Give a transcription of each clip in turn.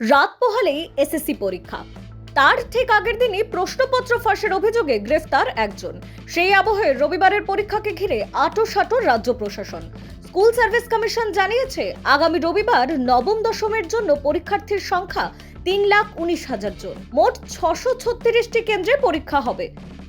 রাত পোহালেই এসএসসি পরীক্ষা। তার ঠিক আগের দিনই প্রশ্নপত্র ফাঁসের অভিযোগে গ্রেফতার একজন। সেই আবহে রবিবারের পরীক্ষাকে ঘিরে আটো সাটো রাজ্য প্রশাসন। স্কুল সার্ভিস কমিশন জানিয়েছে, আগামী রবিবার নবম দশমের জন্য পরীক্ষার্থীর সংখ্যা তিন লাখ উনিশ হাজার জন। মোট ছশো ছত্রিশটি কেন্দ্রে পরীক্ষা হবে।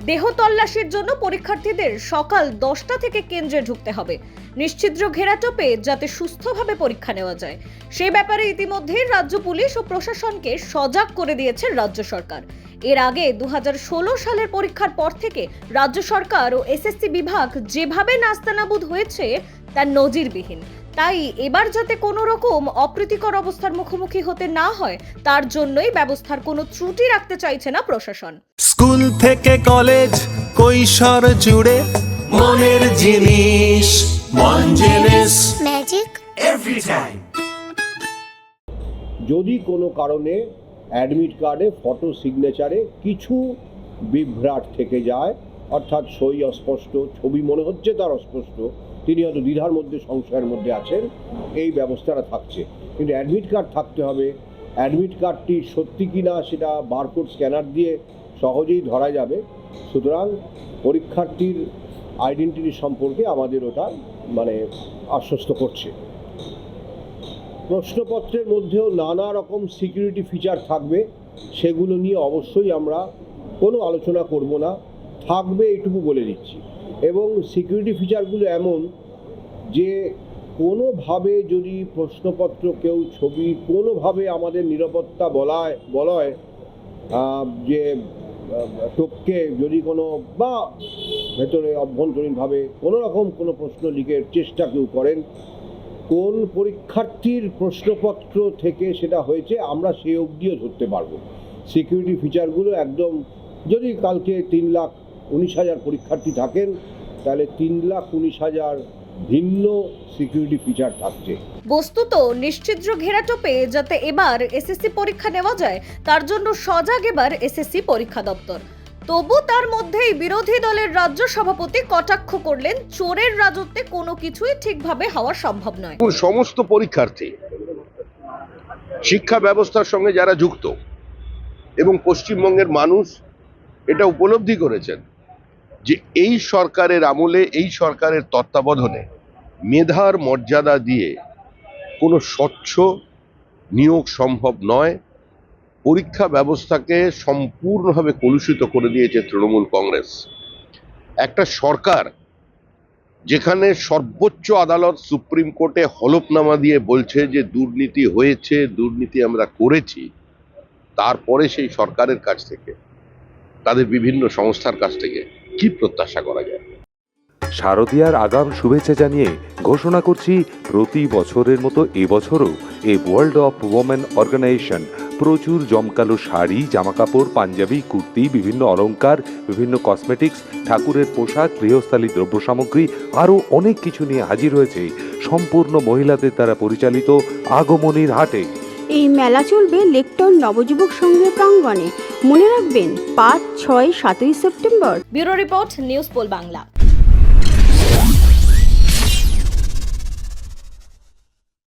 দেহ তল্লাশির জন্য পরীক্ষার্থীদের সকাল দশটা থেকে কেন্দ্রে ঢুকতে হবে। নিশ্ছিদ্র ঘেরাটোপে যাতে সুস্থভাবে পরীক্ষা নেওয়া যায়। সেই ব্যাপারে ইতিমধ্যেই রাজ্য পুলিশ ও প্রশাসনকে সজাগ করে দিয়েছে রাজ্য সরকার। এর আগে দু হাজার ষোলো সালের পরীক্ষার পর থেকে রাজ্য সরকার ও এসএসসি বিভাগ যেভাবে নাস্তানাবুদ হয়েছে, তা নজিরবিহীন। তাই এবার যাতে কোনো রকম অপ্রীতিকর অবস্থার মুখোমুখি হতে না হয় তার জন্যই ব্যবস্থার কোনো ত্রুটি রাখতে চাইছে না প্রশাসন। স্কুল থেকে কলেজ কৈশোর জুড়ে মনের জিনিস মন জিনিস ম্যাজিক যদি কোনো কারণে অ্যাডমিট কার্ডে ফটো সিগনেচারে কিছু বিভ্রাট থেকে যায় অর্থাৎ সই অস্পষ্ট ছবি মনে হচ্ছে তার অস্পষ্ট তিনি হয়তো দ্বিধার মধ্যে, সংশয়ের মধ্যে আছেন। এই ব্যবস্থাটা থাকছে। কিন্তু অ্যাডমিট কার্ড থাকতে হবে। অ্যাডমিট কার্ডটি সত্যি কি না সেটা বারকোড স্ক্যানার দিয়ে সহজেই ধরা যাবে। সুতরাং পরীক্ষার্থীর আইডেন্টিটি সম্পর্কে আমাদের ওটা মানে আশ্বস্ত করছে। প্রশ্নপত্রের মধ্যেও নানা রকম সিকিউরিটি ফিচার থাকবে। সেগুলো নিয়ে অবশ্যই আমরা কোনো আলোচনা করব না। থাকবে এইটুকু বলে দিচ্ছি। এবং সিকিউরিটি ফিচারগুলো এমন যে কোনোভাবে যদি প্রশ্নপত্র কেউ ছবি কোনোভাবে আমাদের নিরাপত্তা বলায়, বলয় যে টপকে যদি কোনো বা ভেতরে অভ্যন্তরীণভাবে কোনো রকম কোনো প্রশ্ন লিখের চেষ্টা কেউ করেন, কোন পরীক্ষার্থীর প্রশ্নপত্র থেকে সেটা হয়েছে আমরা সেই অবধিও ধরতে পারব। সিকিউরিটি ফিচারগুলো একদম যদি কালকে তিন লাখ উনিশ হাজার পরীক্ষার্থী থাকেন তাহলে তিন লাখ উনিশ হাজার ভিন্ন সিকিউরিটি ফিচার থাকছে। বস্তুত নিশ্চিদ্র ঘেরাটোপে যাতে এবার এসএসসি পরীক্ষা নেওয়া যায় তার জন্য সজাগ এবার এসএসসি পরীক্ষা দপ্তর। তবু তার মধ্যেই বিরোধী দলের রাজ্য সভাপতি কটাক্ষ করলেন চোরের রাজত্বে কোনো কিছুই ঠিকভাবে হওয়া সম্ভব নয়। সমস্ত পরীক্ষার্থী শিক্ষা ব্যবস্থার সঙ্গে যারা যুক্ত এবং পশ্চিমবঙ্গের মানুষ এটা উপলব্ধি করেছেন। যে এই সরকারের আমলে, এই সরকারের তত্ত্বাবধানে মেধার মর্যাদা দিয়ে কোনো স্বচ্ছ নিয়োগ সম্ভব নয়, পরীক্ষা ব্যবস্থাকে সম্পূর্ণভাবে কলুষিত করে দিয়েছে তৃণমূল কংগ্রেস। একটা সরকার যেখানে সর্বোচ্চ আদালত, সুপ্রিম কোর্টে হলফনামা দিয়ে বলছে যে দুর্নীতি হয়েছে, দুর্নীতি আমরা করেছি, তারপরে সেই সরকারের কাছ থেকে, তাদের বিভিন্ন সংস্থার কাছ থেকে কি প্রত্যাশা করা যায়? শারদীয়ার আগাম শুভেচ্ছা জানিয়ে ঘোষণা করছি, প্রতি বছরের মতো এবছরও A world of women organisation প্রচুর জমকালো শাড়ি, জামাকাপড়, পাঞ্জাবি, কুর্তি, বিভিন্ন অলংকার, বিভিন্ন কসমেটিক্স ঠাকুরের পোশাক, গৃহস্থালী দ্রব্য সামগ্রী আরও অনেক কিছু নিয়ে হাজির হয়েছে। সম্পূর্ণ মহিলাদের দ্বারা পরিচালিত আগমনীর হাটে। এই মেলা চলবে লেকটন নবযুবক সংঘের প্রাঙ্গণে। মনে রাখবেন, পাঁচ, ছয়, সাতই September. Bureau report, news poll Bangla.